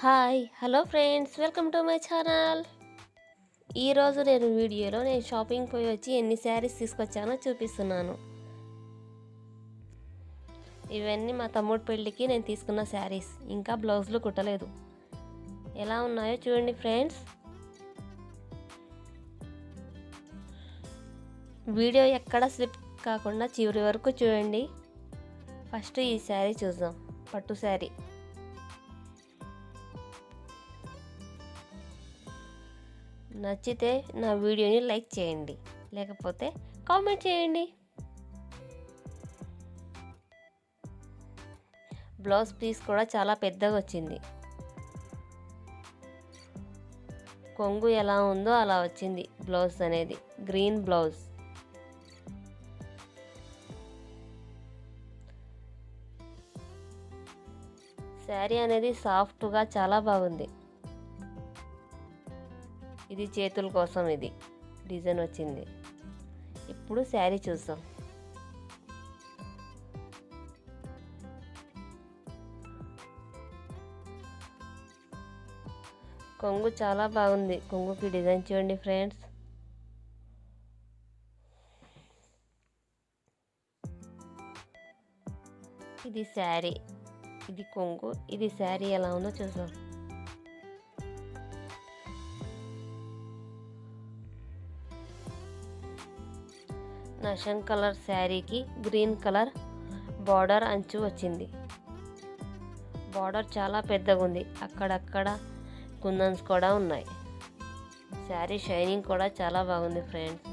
Hi hello friends welcome to my channel. ఈరోజు నేను వీడియోలో నేను షాపింగ్ పోయి వచ్చి ఎన్ని శారీస్ తీసుకొచ్చానో చూపిస్తున్నాను. ఇవన్నీ మా తమ్ముడు పెళ్ళికి నేను తీసుకున్న శారీస్ ఇంకా బ్లౌజులు కుట్టలేదు. ఎలా ఉన్నాయో చూడండి ఫ్రెండ్స్. వీడియో ఎక్కడ స్లిప్ కాకుండా చివరి వరకు చూడండి. ఫస్ట్ ఈ శారీ చూద్దాం పట్టు శారీ. నచ్చితే నా వీడియోని లైక్ చేయండి. లేకపోతే కామెంట్ చేయండి. బ్లౌజ్ పీస్ కూడా చాలా పెద్దగా వచ్చింది. కొంగు ఎలా ఉందో అలా వచ్చింది బ్లౌజ్ అనేది. Green blouse. శారీ అనేది సాఫ్ట్గా చాలా బాగుంది. ఇది చేతుల కోసం ఇది. డిజైన్ వచ్చింది. ఇప్పుడు శారీ చూద్దాం. కొంగు చాలా బాగుంది. కొంగుకి డిజైన్ చూడండి ఫ్రెండ్స్. ఇది శారీ. ఇది కొంగు. ఇది శారీ ఎలా ఉందో చూద్దాం. నషన్ కలర్ శారీకి గ్రీన్ కలర్ బార్డర్ అంచు వచ్చింది. బార్డర్ చాలా పెద్దగా ఉంది. అక్కడక్కడ కుందన్స్ కూడా ఉన్నాయి. శారీ షైనింగ్ కూడా చాలా బాగుంది ఫ్రెండ్స్.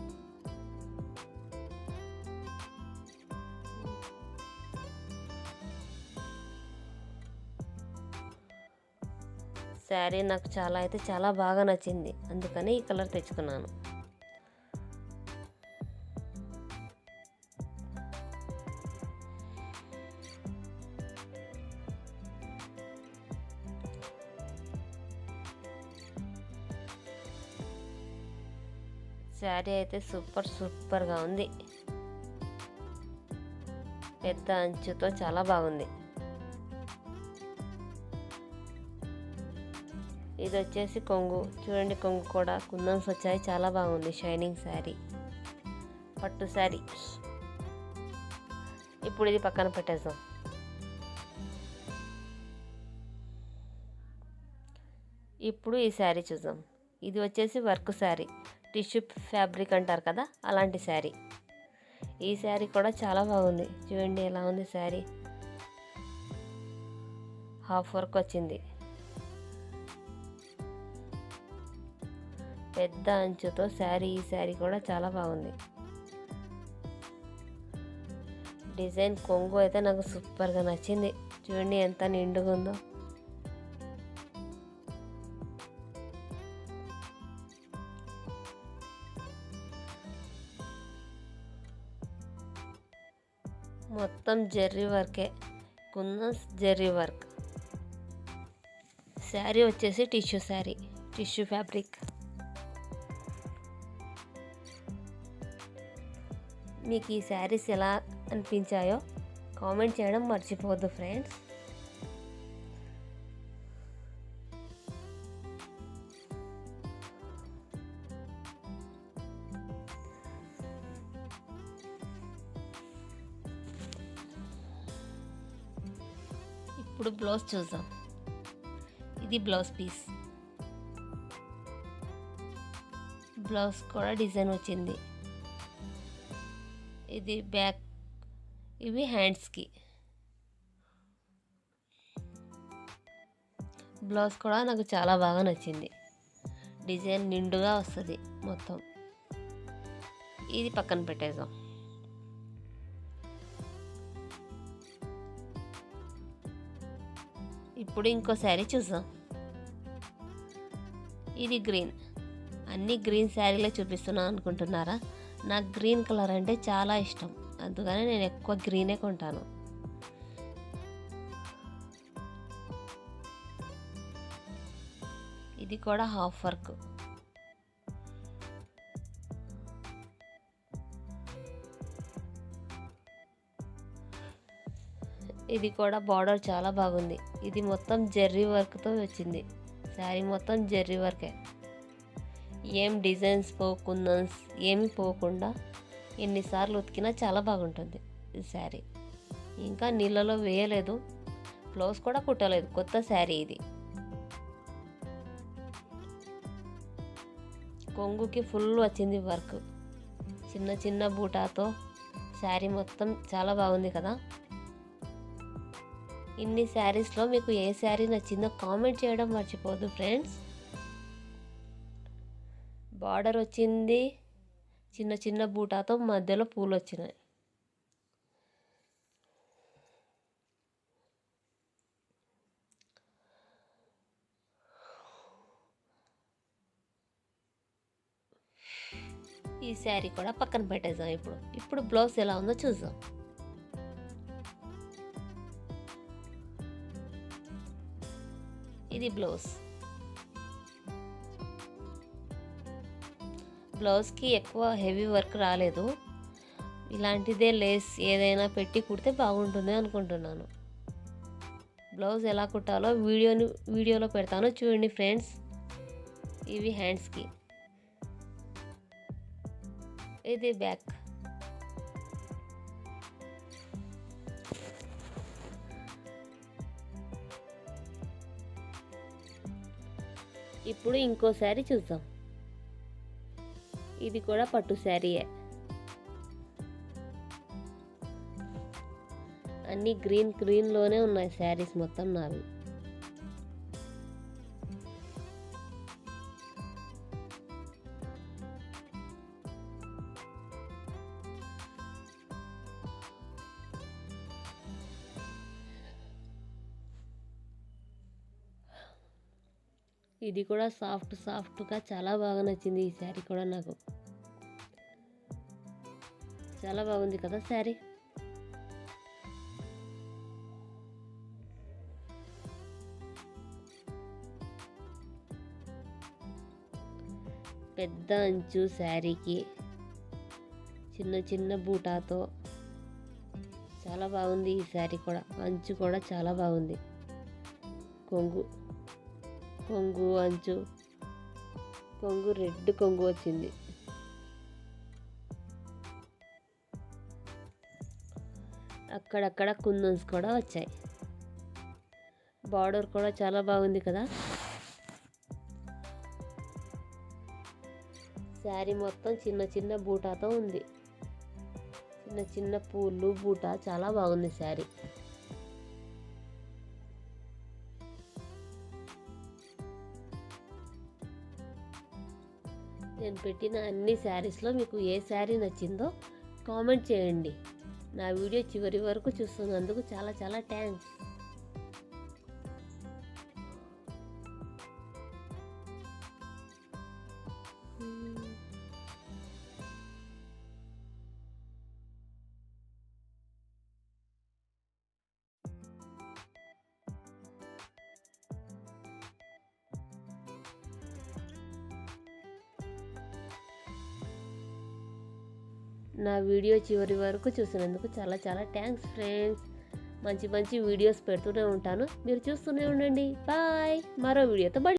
శారీ నాకు చాలా అయితే చాలా బాగా నచ్చింది. అందుకని ఈ కలర్ తెచ్చుకున్నాను. శారీ అయితే సూపర్ సూపర్గా ఉంది. పెద్ద అంచుతో చాలా బాగుంది. ఇది వచ్చేసి కొంగు. చూడండి కొంగు కూడా కుందన్స్ వచ్చాయి చాలా బాగుంది. షైనింగ్ శారీ. పట్టు శారీ. ఇప్పుడు ఇది పక్కన పెట్టేద్దాం. ఇప్పుడు ఈ శారీ చూద్దాం. ఇది వచ్చేసి వర్క్ శారీ. టిష్యూ ఫ్యాబ్రిక్ అంటారు కదా అలాంటి శారీ. ఈ శారీ కూడా చాలా బాగుంది. చూడండి ఎలా ఉంది శారీ. హాఫ్ వర్క్ వచ్చింది. పెద్ద అంచుతో శారీ ఈ శారీ కూడా చాలా బాగుంది. డిజైన్ కొంగు అయితే నాకు సూపర్గా నచ్చింది. చూడండి ఎంత నిండుగా ఉందో మొత్తం జెర్రీ వర్కే. కుందన్స్ జెర్రీ వర్క్. శారీ వచ్చేసి టిష్యూ శారీ. Tissue fabric. మీకు ఈ శారీస్ ఎలా అనిపించాయో కామెంట్ చేయడం మర్చిపోవద్దు ఫ్రెండ్స్. ఇప్పుడు బ్లౌజ్ చూద్దాం. ఇది బ్లౌజ్ పీస్. బ్లౌజ్ కూడా డిజైన్ వచ్చింది. ఇది బ్యాక్ ఇవి హ్యాండ్స్కి బ్లౌజ్ కూడా నాకు చాలా బాగా నచ్చింది. డిజైన్ నిండుగా వస్తుంది మొత్తం. ఇది పక్కన పెట్టేద్దాం. ఇప్పుడు ఇంకో శారీ చూసాం ఇది గ్రీన్. అన్ని గ్రీన్ శారీలే చూపిస్తున్నాను అనుకుంటున్నారా? నాకు గ్రీన్ కలర్ అంటే చాలా ఇష్టం. అందుకని నేను ఎక్కువ గ్రీనే కొంటాను. ఇది కూడా హాఫ్ వర్క్. ఇది కూడా బార్డర్ చాలా బాగుంది. ఇది మొత్తం జెర్రీ వర్క్తో వచ్చింది. శారీ మొత్తం జెర్రీ వర్కే. ఏం డిజైన్స్ పోకుండా ఏమి పోకుండా ఎన్నిసార్లు ఉతికినా చాలా బాగుంటుంది ఈ శారీ. ఇంకా నీళ్ళలో వేయలేదు. బ్లౌజ్ కూడా కుట్టలేదు. కొత్త శారీ ఇది. కొంగుకి ఫుల్ వచ్చింది వర్క్. చిన్న చిన్న బూటాతో శారీ మొత్తం చాలా బాగుంది కదా. ఇన్ని శారీస్లో మీకు ఏ శారీ నచ్చిందో కామెంట్ చేయడం మర్చిపోదు ఫ్రెండ్స్. బార్డర్ వచ్చింది. చిన్న చిన్న బూటాతో మధ్యలో పూలు వచ్చినాయి. ఈ శారీ కూడా పక్కన పెట్టేద్దాం ఇప్పుడు. ఇప్పుడు బ్లౌజ్ ఎలా ఉందో చూద్దాం. ఇది బ్లౌజ్. బ్లౌజ్కి ఎక్కువ హెవీ వర్క్ రాలేదు. ఇలాంటిదే లేస్ ఏదైనా పెట్టి కుడితే బాగుంటుంది అనుకుంటున్నాను. బ్లౌజ్ ఎలా కుట్టాలో వీడియోని వీడియోలో పెడతాను. చూడండి ఫ్రెండ్స్ ఇవి హ్యాండ్స్కి. ఇది బ్యాక్. ఇప్పుడు ఇంకో శారీ చూద్దాం. ఇది కూడా పట్టు శారీయే. అన్నీ గ్రీన్ గ్రీన్లోనే ఉన్నాయి శారీస్ మొత్తం నావి. ఇది కూడా సాఫ్ట్ సాఫ్ట్గా చాలా బాగా నచ్చింది ఈ శారీ కూడా నాకు. చాలా బాగుంది కదా శారీ? పెద్ద అంచు శారీకి చిన్న చిన్న బూటాతో. చాలా బాగుంది ఈ శారీ కూడా. అంచు కూడా చాలా బాగుంది. కొంగు కొంగు అంచు. కొంగు రెడ్ కొంగు వచ్చింది. అక్కడక్కడ కుందన్స్ కూడా వచ్చాయి. బార్డర్ కూడా చాలా బాగుంది కదా. శారీ మొత్తం చిన్న చిన్న బూటాతో ఉంది. చిన్న చిన్న పూలు బూటా చాలా బాగుంది శారీ. నేను పెట్టిన అన్ని శారీస్లో మీకు ఏ శారీ నచ్చిందో కామెంట్ చేయండి. నా వీడియో చివరి వరకు చూస్తున్నందుకు చాలా చాలా థ్యాంక్స్. నా వీడియో చివరి వరకు చూసినందుకు చాలా చాలా థ్యాంక్స్ ఫ్రెండ్స్. మంచి మంచి వీడియోస్ పెడుతూనే ఉంటాను. మీరు చూస్తూనే ఉండండి. బాయ్. మరో వీడియోతో మళ్ళీ